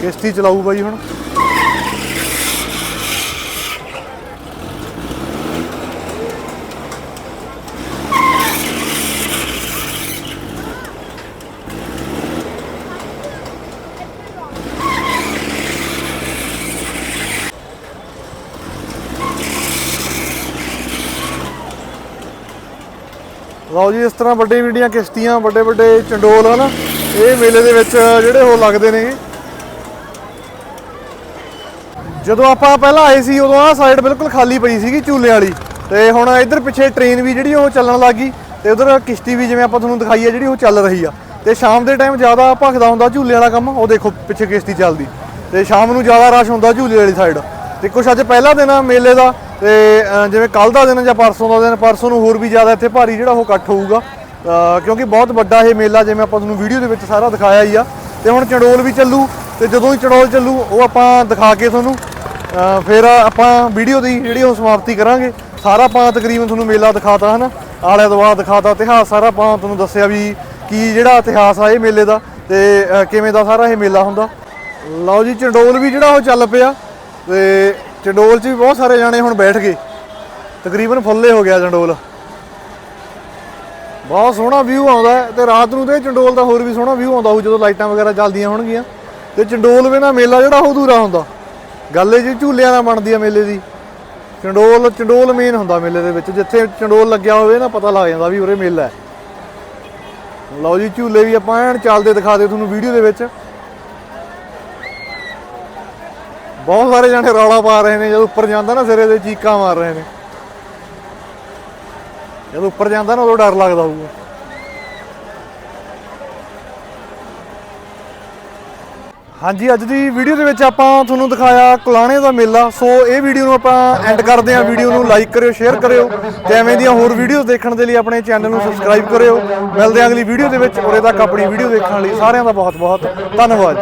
A: ਕਿਸ਼ਤੀ ਚਲਾਊ ਬਾਈ ਹੁਣ। ਲਓ ਜੀ, ਇਸ ਤਰ੍ਹਾਂ ਵੱਡੇ ਵੱਡੀਆਂ ਕਿਸ਼ਤੀਆਂ, ਵੱਡੇ ਵੱਡੇ ਚੰਡੋਲ, ਹਨ? ਇਹ ਮੇਲੇ ਦੇ ਵਿੱਚ ਜਿਹੜੇ ਉਹ ਲੱਗਦੇ ਨੇ। ਜਦੋਂ ਆਪਾਂ ਪਹਿਲਾਂ ਆਏ ਸੀ, ਉਦੋਂ ਆਹ ਸਾਈਡ ਬਿਲਕੁਲ ਖਾਲੀ ਪਈ ਸੀਗੀ ਝੂਲੇ ਵਾਲੀ। ਤੇ ਹੁਣ ਇੱਧਰ ਪਿੱਛੇ ਟ੍ਰੇਨ ਵੀ ਜਿਹੜੀ ਉਹ ਚੱਲਣ ਲੱਗੀ ਤੇ ਉਧਰ ਕਿਸ਼ਤੀ ਵੀ ਜਿਵੇਂ ਆਪਾਂ ਤੁਹਾਨੂੰ ਦਿਖਾਈ ਹੈ ਜਿਹੜੀ ਉਹ ਚੱਲ ਰਹੀ ਆ। ਤੇ ਸ਼ਾਮ ਦੇ ਟਾਈਮ ਜ਼ਿਆਦਾ ਭਖਦਾ ਹੁੰਦਾ ਝੂਲੇ ਵਾਲਾ ਕੰਮ, ਉਹ ਦੇਖੋ ਪਿੱਛੇ ਕਿਸ਼ਤੀ ਚੱਲਦੀ। ਤੇ ਸ਼ਾਮ ਨੂੰ ਜ਼ਿਆਦਾ ਰਸ਼ ਹੁੰਦਾ ਝੂਲੇ ਵਾਲੀ ਸਾਈਡ ਤੇ ਕੁਛ ਅੱਜ ਪਹਿਲਾ ਦਿਨ ਆ ਮੇਲੇ ਦਾ ਤੇ ਜਿਵੇਂ ਕੱਲ ਦਾ ਦਿਨ ਜਾਂ ਪਰਸੋਂ ਦਾ ਦਿਨ, ਪਰਸੋਂ ਨੂੰ ਹੋਰ ਵੀ ਜ਼ਿਆਦਾ ਇੱਥੇ ਭਾਰੀ ਜਿਹੜਾ ਉਹ ਇਕੱਠ ਹੋਊਗਾ। ਕਿਉਂਕਿ ਬਹੁਤ ਵੱਡਾ ਇਹ ਮੇਲਾ, ਜਿਵੇਂ ਆਪਾਂ ਤੁਹਾਨੂੰ ਵੀਡੀਓ ਦੇ ਵਿੱਚ ਸਾਰਾ ਦਿਖਾਇਆ ਹੀ ਆ। ਤੇ ਹੁਣ ਚੰਡੋਲ ਵੀ ਚੱਲੂ, ਤੇ ਜਦੋਂ ਹੀ ਚੰਡੋਲ ਚੱਲੂ, ਉਹ ਆਪਾਂ ਦਿਖਾ ਕੇ ਤੁਹਾਨੂੰ ਫਿਰ ਆਪਾਂ ਵੀਡੀਓ ਦੀ ਜਿਹੜੀ ਉਹ ਸਮਾਪਤੀ ਕਰਾਂਗੇ। ਸਾਰਾ ਆਪਾਂ ਤਕਰੀਬਨ ਤੁਹਾਨੂੰ ਮੇਲਾ ਦਿਖਾਤਾ, ਹਨਾ? ਆਲੇ ਦੁਆਲੇ ਦਿਖਾਤਾ, ਇਤਿਹਾਸ ਸਾਰਾ ਆਪਾਂ ਤੁਹਾਨੂੰ ਦੱਸਿਆ ਵੀ ਕੀ ਜਿਹੜਾ ਇਤਿਹਾਸ ਆ ਇਹ ਮੇਲੇ ਦਾ, ਤੇ ਕਿਵੇਂ ਦਾ ਸਾਰਾ ਇਹ ਮੇਲਾ ਹੁੰਦਾ। ਲਓ ਜੀ, ਚੰਡੋਲ ਵੀ ਜਿਹੜਾ ਉਹ ਚੱਲ ਪਿਆ, ਤੇ ਚੰਡੋਲ 'ਚ ਵੀ ਬਹੁਤ ਸਾਰੇ ਜਾਣੇ ਹੁਣ ਬੈਠ ਗਏ। ਤਕਰੀਬਨ ਫੁੱਲੇ ਹੋ ਗਿਆ ਚੰਡੋਲ। ਬਹੁਤ ਸੋਹਣਾ ਵਿਊ ਆਉਂਦਾ ਤੇ ਰਾਤ ਨੂੰ ਤੇ ਚੰਡੋਲ ਦਾ ਹੋਰ ਵੀ ਸੋਹਣਾ ਵਿਊ ਆਉਂਦਾ ਹੋਊ, ਜਦੋਂ ਲਾਈਟਾਂ ਵਗੈਰਾ ਚੱਲਦੀਆਂ ਹੋਣਗੀਆਂ। ਤੇ ਚੰਡੋਲ ਵੇ ਮੇਲਾ ਜਿਹੜਾ ਉਹ ਅਧੂਰਾ ਹੁੰਦਾ। ਗੱਲ ਇਹ ਜੀ ਝੂਲਿਆਂ ਨਾਲ ਬਣਦੀ ਆ ਮੇਲੇ ਦੀ। ਚੰਡੋਲ ਚੰਡੋਲ ਮੇਨ ਹੁੰਦਾ ਮੇਲੇ ਦੇ ਵਿੱਚ। ਜਿੱਥੇ ਚੰਡੋਲ ਲੱਗਿਆ ਹੋਵੇ ਨਾ ਪਤਾ ਲੱਗ ਜਾਂਦਾ ਵੀ ਉਰੇ ਮੇਲਾ ਹੈ। ਲਓ ਜੀ, ਝੂਲੇ ਵੀ ਆਪਾਂ ਐਨ ਚੱਲਦੇ ਦਿਖਾ ਦੇ ਤੁਹਾਨੂੰ ਵੀਡੀਓ ਦੇ ਵਿੱਚ। ਬਹੁਤ ਸਾਰੇ ਜਣੇ ਰੌਲਾ ਪਾ ਰਹੇ ਨੇ, ਜਦੋਂ ਉੱਪਰ ਜਾਂਦਾ ਨਾ ਸਿਰੇ ਦੇ ਚੀਕਾਂ ਮਾਰ ਰਹੇ ਨੇ। ਜਦੋਂ ਉੱਪਰ ਜਾਂਦਾ ਨਾ ਉਦੋਂ ਡਰ ਲੱਗਦਾ ਹੋਊਗਾ। ਹਾਂਜੀ, ਅੱਜ ਦੀ ਵੀਡੀਓ ਦੇ ਵਿੱਚ ਆਪਾਂ ਤੁਹਾਨੂੰ ਦਿਖਾਇਆ ਕੁਲਾਣੇ ਦਾ ਮੇਲਾ। ਸੋ ਇਹ ਵੀਡੀਓ ਨੂੰ ਆਪਾਂ ਐਂਡ ਕਰਦੇ ਹਾਂ। ਵੀਡੀਓ ਨੂੰ ਲਾਈਕ ਕਰਿਓ ਸ਼ੇਅਰ ਕਰਿਓ। ਤੇ ਐਵੇਂ ਦੀਆਂ ਹੋਰ ਵੀਡੀਓਜ਼ ਦੇਖਣ ਦੇ ਲਈ ਆਪਣੇ ਚੈਨਲ ਨੂੰ ਸਬਸਕ੍ਰਾਈਬ ਕਰਿਓ। ਮਿਲਦੇ ਹਾਂ ਅਗਲੀ ਵੀਡੀਓ ਦੇ ਵਿੱਚ। ਉਰੇ ਤੱਕ ਆਪਣੀ ਵੀਡੀਓ ਦੇਖਣ ਲਈ ਸਾਰਿਆਂ ਦਾ ਬਹੁਤ ਬਹੁਤ ਧੰਨਵਾਦ।